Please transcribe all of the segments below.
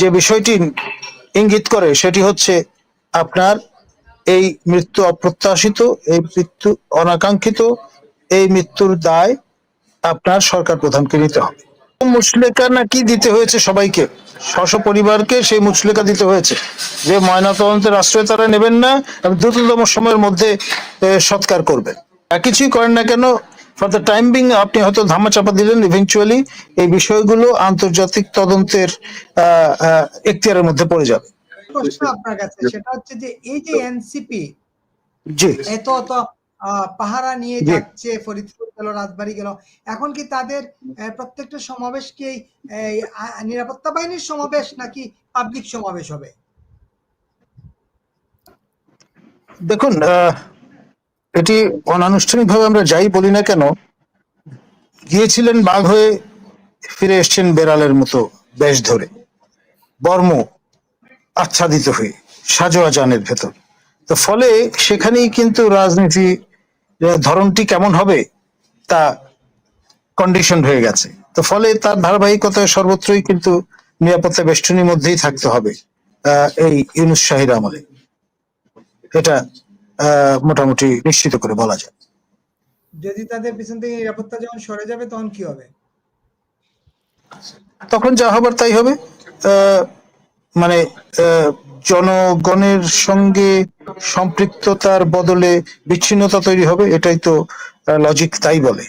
যে বিষয়টি ইঙ্গিত করে সেটি হচ্ছে আপনার এই মৃত্যু অপ্রত্যাশিত, এই মৃত্যু অনাকাঙ্ক্ষিত, এই মৃত্যুর দায় আপনার সরকার প্রধানকে নিতে হবে। মুচলেকা নাকি দিতে হয়েছে সবাইকে? স্ব পরিবারকে সেই মুচলেকা দিতে হয়েছে। যে ময়নাতদন্তের আশ্রয় তারা নেবেন না দ্রুততম সময়ের মধ্যে সৎকার করবেন। কিছুই করেন না কেন ফর দ্য টাইম বিং আপনি হয়তো ধামাচাপা দিলেন ইভেনচুয়ালি এই বিষয়গুলো আন্তর্জাতিক তদন্তের এখতিয়ারের মধ্যে পড়ে যাবে। প্রশ্ন আপনার কাছে সেটা হচ্ছে যে এই যে এনসিপি জি। এত আহ, পাহারা নিয়ে। যাচ্ছে ফরিদপুর গেল রাজবাড়ি গেল এখন কি তাদের প্রত্যেকটা সমাবেশ কি নিরাপত্তা বাহিনীর সমাবেশ নাকি পাবলিক সমাবেশ হবে? দেখুন আহ, এটি অনানুষ্ঠানিকভাবে আমরা যাই বলি না কেন, গিয়েছিলেন বাঘ হয়ে ফিরে এসছেন বেড়ালের মতো বেশ ধরে। বর্ম আচ্ছাদিত হয়ে, সাজোয়া জানের ভেতর। তো ফলে সেখানেই কিন্তু রাজনীতি ধরনটি কেমন হবে তা কন্ডিশন হয়ে গেছে। তো ফলে তার ধারাবাহিকতায় সর্বত্রই কিন্তু নিরাপত্তা বেষ্টনীর মধ্যেই থাকতে হবে এই ইউনুস শাহির আমলে। এটা মোটামুটি নিশ্চিত করে বলা যায়। যদি তাদের পিছন থেকে নিরাপত্তা যখন সরে যাবে তখন কি হবে? তখন যা হবার তাই হবে। মানে জনগণের সঙ্গে সম্পৃক্ততার বদলে বিচ্ছিন্নতা তৈরি হবে এটাই তো লজিক তাই বলে।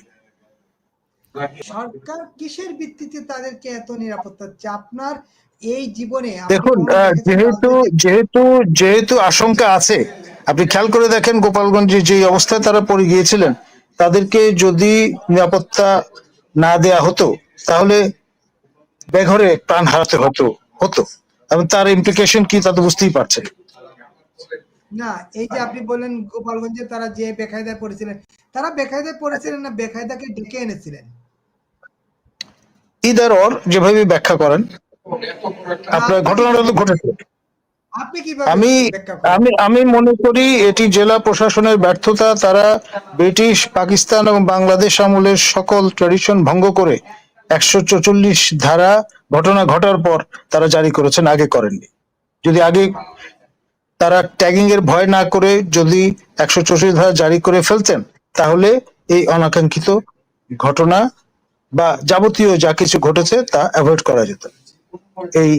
সরকার কিসের ভিত্তিতে তাদেরকে এত নিরাপত্তা আপনার এই জীবনে দেখুন যেহেতু যেহেতু যেহেতু আশঙ্কা আছে আপনি খেয়াল করে দেখেন গোপালগঞ্জে যে অবস্থায় তারা পড়ে গিয়েছিলেন তাদেরকে যদি নিরাপত্তা না দেয়া হতো তাহলে বেঘরে প্রাণ হারাতে হতো হতো। এবং তার ইমপ্লিকেশন কি তা তো বুঝতেই পারছেন। না এই যে আপনি বললেন গোপালগঞ্জে তারা যে বেকায়দায় পড়েছিলেন তারা বেকায়দায় পড়েছিলেন না বেকায়দাকে ডেকে এনেছিলেন? ইদার অর যেভাবে ব্যাখ্যা করেন আপনার ঘটনাটা তো ঘটেছে। আমি আমি আমি মনে করি এটি জেলা প্রশাসনের ব্যর্থতা তারা ব্রিটিশ পাকিস্তান এবং বাংলাদেশ আমলের সকল ট্রেডিশন ভঙ্গ করে একশো চৌচল্লিশ ধারা ঘটনা ঘটার পর তারা জারি করেছেন আগে করেননি। যদি আগে তারা ট্যাগিং এর ভয় না করে যদি একশো চৌষট্টি ধারা জারি করে ফেলতেন তাহলে এই অনাকাঙ্ক্ষিত ঘটনা বা যাবতীয় যা কিছু ঘটেছে তা অ্যাভয়েড করা যেত। এই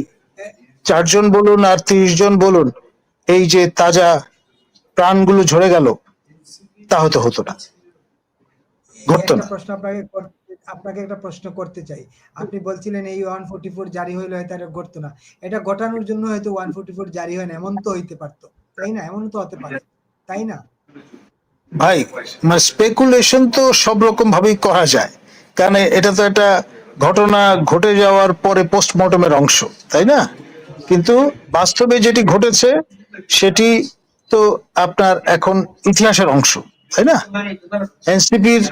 চারজন বলুন আর তিরিশ জন বলুন এই যে তাজা প্রাণগুলো ঝরে গেল তা হতে হতো না। ঘটতো না। প্রশ্ন আপনাকে আপনাকে একটা প্রশ্ন করতে চাই। আপনি বলছিলেন এই ওয়ান ফোর্টি ফোর জারি হইলে হয়তো এটা ঘটতো না। এটা ঘটানোর জন্য হয়তো ওয়ান ফোর্টি ফোর জারি হয় না এমন তো হইতে পারতো। তাই না? এমন তো হতে পারে। তাই না? ভাই মানে স্পেকুলেশন তো সব রকম ভাবেই করা যায়। কারণ এটা তো একটা ঘটনা ঘটে যাওয়ার পরে পোস্টমর্টমের অংশ তাই না? কিন্তু বাস্তবে যেটি ঘটেছে, সেটি তো আপনার এখন ইতিহাসের অংশ, তাই না? এনসিপির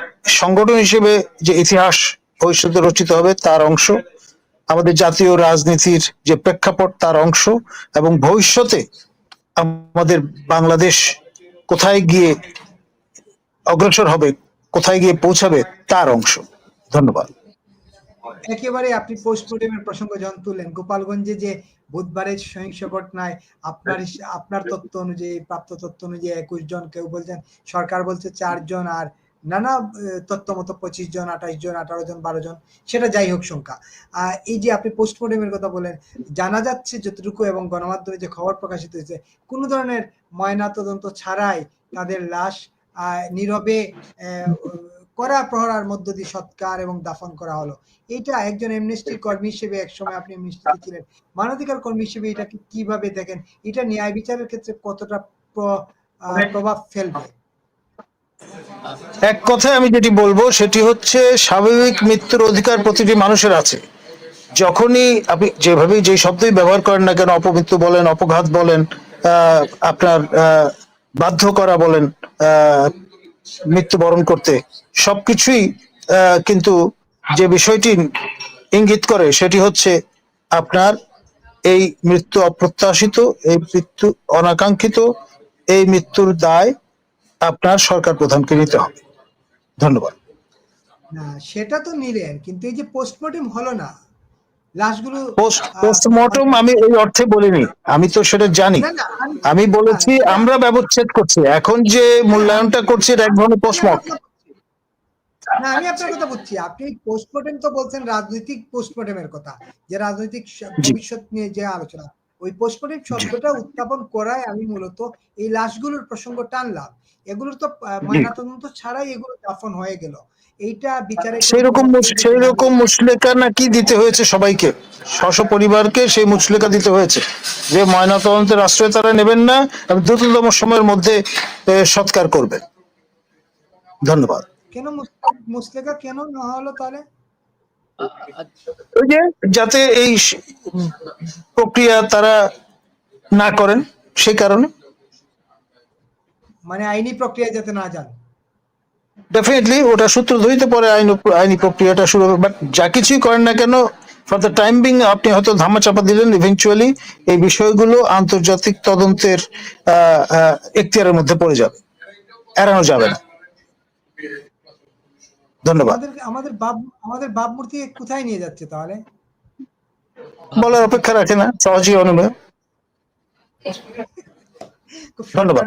সংগঠন হিসেবে যে ইতিহাস ভবিষ্যতে রচিত হবে, তার অংশ, আমাদের জাতীয় রাজনীতির যে প্রেক্ষাপট, তার অংশ, এবং ভবিষ্যতে আমাদের বাংলাদেশ কোথায় গিয়ে অগ্রসর হবে, কোথায় গিয়ে পৌঁছাবে, তার অংশ। ধন্যবাদ। একেবারে আপনি পোস্টমর্টমের প্রসঙ্গ যখন তুললেন গোপালগঞ্জে যে বুধবারের সহিংস ঘটনায় আপনার আপনার তথ্য অনুযায়ী প্রাপ্ত তথ্য অনুযায়ী একুশ জন কেউ বলছেন সরকার বলছে চারজন আর নানা তথ্য মতো পঁচিশ জন আঠাশ জন আঠারো জন বারো জন সেটা যাই হোক সংখ্যা। এই যে আপনি পোস্টমর্টমের কথা বলেন জানা যাচ্ছে যতটুকু এবং গণমাধ্যমে যে খবর প্রকাশিত হয়েছে কোনো ধরনের ময়না তদন্ত ছাড়াই তাদের লাশ আহ, নীরবে কড়া প্রহরার মধ্য দিয়ে সৎকার এবং দাফন করা হলো। এটা একজন এমনেস্টি কর্মী হিসেবে একসময় আপনি এমনেস্টি ছিলেন। মানবাধিকার কর্মী হিসেবে এটাকে কীভাবে দেখেন? এটা ন্যায় বিচারের ক্ষেত্রে কতটা প্রভাব ফেলবে? এক কথায় আমি যেটি বলব সেটি হচ্ছে স্বাভাবিক মৃত্যুর অধিকার প্রতিটি মানুষের আছে। যখনই আপনি যেভাবে যে শব্দই ব্যবহার করেন না কেন অপমৃত্যু বলেন অপঘাত বলেন আহ, আপনার আহ, বাধ্য করা বলেন আহ, মৃত্যুবরণ করতে। সবকিছুই কিন্তু যে বিষয়টি ইঙ্গিত করে সেটি হচ্ছে আপনার এই মৃত্যু অপ্রত্যাশিত, এই মৃত্যু অনাকাঙ্ক্ষিত, এই মৃত্যুর দায় আপনার সরকার প্রধানকে নিতে হবে। ধন্যবাদ। না, সেটা তো নিলেন, কিন্তু এই যে পোস্টমর্টম হলো না লাশগুলো পোস্টমর্টম আমি এই অর্থে বলিনি আমি তো সেটা জানি। আমি বলেছি আমরা ব্যবচ্ছেদ করছি। এখন যে মূল্যায়নটা করছি এটা এক ধরনের পোস্টমর্টম না আমি আপনার কথা বুঝছি আপনি পোস্টমর্টম তো বলছেন রাজনৈতিক পোস্টমর্টমের কথা যে রাজনৈতিক ভবিষ্যৎ নিয়ে যে আলোচনা। ওই পোস্টমর্টেম শব্দটা উত্থাপন করায় আমি মূলত এই লাশগুলোর প্রসঙ্গ টানলাম। এগুলোর তো ময়নাতদন্ত ছাড়াই এগুলো দাফন হয়ে গেল। এইটা বিচারে সেই রকম সেই রকম মুচলেকা নাকি দিতে হয়েছে সবাইকে? স্ব পরিবারকে সেই মুচলেকা দিতে হয়েছে। যে ময়নাতদন্তের আশ্রয় তারা নেবেন না দ্রুততম সময়ের মধ্যে সৎকার করবে ধন্যবাদ। কেন মুস- মুসলেকা কেন না হলো তাহলে? ওই যে যাতে এই প্রক্রিয়া তারা না করেন সেই কারণে। মানে আইনি প্রক্রিয়া যাতে না যান। ডেফিনেটলি ওটা সূত্র ধরিতে পরে আইন আইনি প্রক্রিয়াটা শুরু হবে। বাট যা কিছুই করেন না কেন ফর দ্য টাইম বিং আপনি হয়তো ধামা চাপা দিলেন। ইভেনচুয়ালি এই বিষয়গুলো আন্তর্জাতিক তদন্তের এখতিয়ারের মধ্যে পড়ে যাবে। এড়ানো যাবে না। ধন্যবাদ। আমাদের বাপ আমাদের বাপ মূর্তি কোথায় নিয়ে যাচ্ছে তাহলে? বলার অপেক্ষা রাখে না সহজেই অনুভব। ধন্যবাদ।